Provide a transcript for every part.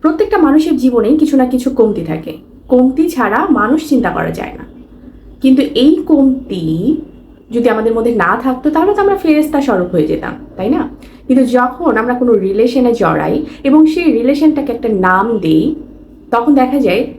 প্রত্যেকটা মানুষের জীবনেই কিছু না কিছু কমতি থাকে। কমতি ছাড়া মানুষ চিন্তা করা যায় না। কিন্তু এই কমতি যদি আমাদের মধ্যে না থাকতো, তাহলে তো আমরা ফেরেস্তা স্বরূপ হয়ে যেতাম, তাই না? কিন্তু যখন আমরা কোনো রিলেশনে জড়াই এবং সেই রিলেশনটাকে একটা নাম দেই, তখন দেখা যায়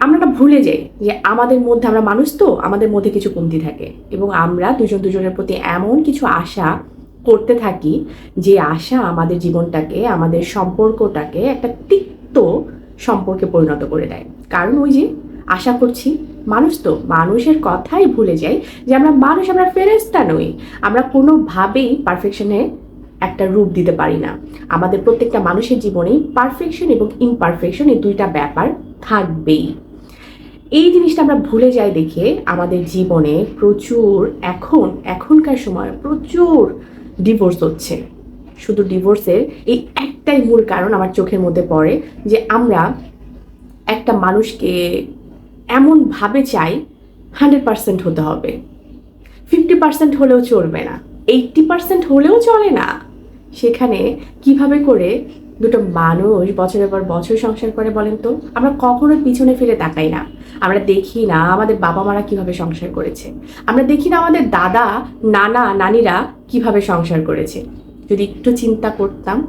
আমরা না ভুলে যাই যে আমাদের মধ্যে আমরা মানুষ তো, আমাদের মধ্যে কিছু কমতি থাকে। এবং আমরা দুজন দুজনের প্রতি এমন কিছু আশা করতে থাকি যে আশা আমাদের জীবনটাকে, আমাদের সম্পর্কটাকে একটা তিক্ত সম্পর্কে পরিণত করে দেয়। কারণ ওই যে আশা করছি, মানুষ তো মানুষের কথাই ভুলে যাই যে আমরা মানুষ, আমরা ফেরেস্তা নই। আমরা কোনোভাবেই পারফেকশনে একটা রূপ দিতে পারি না। আমাদের প্রত্যেকটা মানুষের জীবনেই পারফেকশন এবং ইমপারফেকশন এই দুইটা ব্যাপার থাকবেই। এই জিনিসটা আমরা ভুলে যাই দেখে আমাদের জীবনে প্রচুর, এখন, এখনকার সময় প্রচুর ডিভোর্স হচ্ছে। শুধু ডিভোর্সের এই একটাই মূল কারণ আমার চোখের মধ্যে পড়ে যে আমরা একটা মানুষকে এমনভাবে চাই হান্ড্রেড পার্সেন্ট হতে হবে। ফিফটি পার্সেন্ট হলেও চলবে না। এইটটি পার্সেন্ট হলেও চলে না। সেখানে কীভাবে করে দুটো মানুষ বছরের পর বছর সংসার করে বলেন তো? আমরা কখনো পিছনে ফিরে তাকাই না। আমরা দেখি না আমাদের বাবা মারা কীভাবে সংসার করেছে। আমরা দেখি না আমাদের দাদা, নানা, নানিরা কীভাবে সংসার করেছে। যদি একটু চিন্তা করতাম,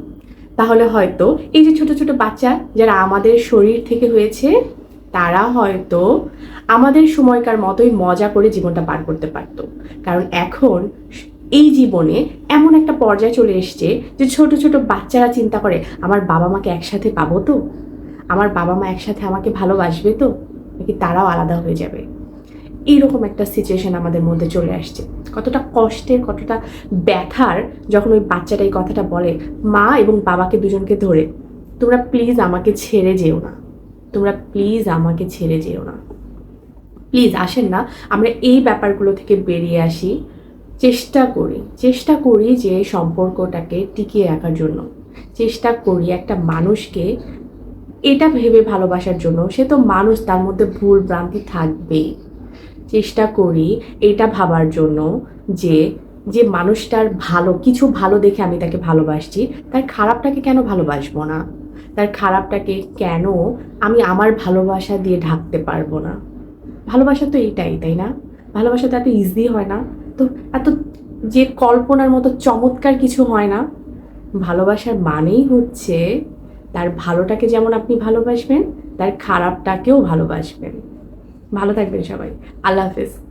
তাহলে হয়তো এই যে ছোট ছোট বাচ্চা যারা আমাদের শরীর থেকে হয়েছে, তারা হয়তো আমাদের সময়কার মতোই মজা করে জীবনটা পার করতে পারতো। কারণ এখন এই জীবনে এমন একটা পর্যায়ে চলে এসছে যে ছোট ছোট বাচ্চারা চিন্তা করে, আমার বাবা মাকে একসাথে পাবো তো? আমার বাবা মা একসাথে আমাকে ভালোবাসবে তো? নাকি তারাও আলাদা হয়ে যাবে? এইরকম একটা সিচুয়েশন আমাদের মধ্যে চলে আসছে। কতটা কষ্টের, কতটা ব্যথার যখন ওই বাচ্চাটা এই কথাটা বলে, মা এবং বাবাকে দুজনকে ধরে, তোমরা প্লিজ আমাকে ছেড়ে যেও না। তোমরা প্লিজ আমাকে ছেড়ে যেও না। প্লিজ আসেন না, আমরা এই ব্যাপারগুলো থেকে বেরিয়ে আসি। চেষ্টা করি চেষ্টা করি যে সম্পর্কটাকে টিকিয়ে রাখার জন্য। চেষ্টা করি একটা মানুষকে এটা ভেবে ভালোবাসার জন্য, সে তো মানুষ, তার মধ্যে ভুল ভ্রান্তি থাকবেই। চেষ্টা করি এটা ভাবার জন্য যে যে মানুষটার ভালো, কিছু ভালো দেখে আমি তাকে ভালোবাসছি, তার খারাপটাকে কেন ভালোবাসবো না? তার খারাপটাকে কেন আমি আমার ভালোবাসা দিয়ে ঢাকতে পারব না? ভালোবাসা তো এটাই, তাই না? ভালোবাসা তো এত ইজি হয় না। তো এত যে কল্পনার মতো চমৎকার কিছু হয় না, ভালোবাসার মানেই হচ্ছে তার ভালোটাকে যেমন আপনি ভালোবাসবেন, তার খারাপটাকেও ভালোবাসবেন। ভালো থাকবেন সবাই। আল্লাহ হাফেজ।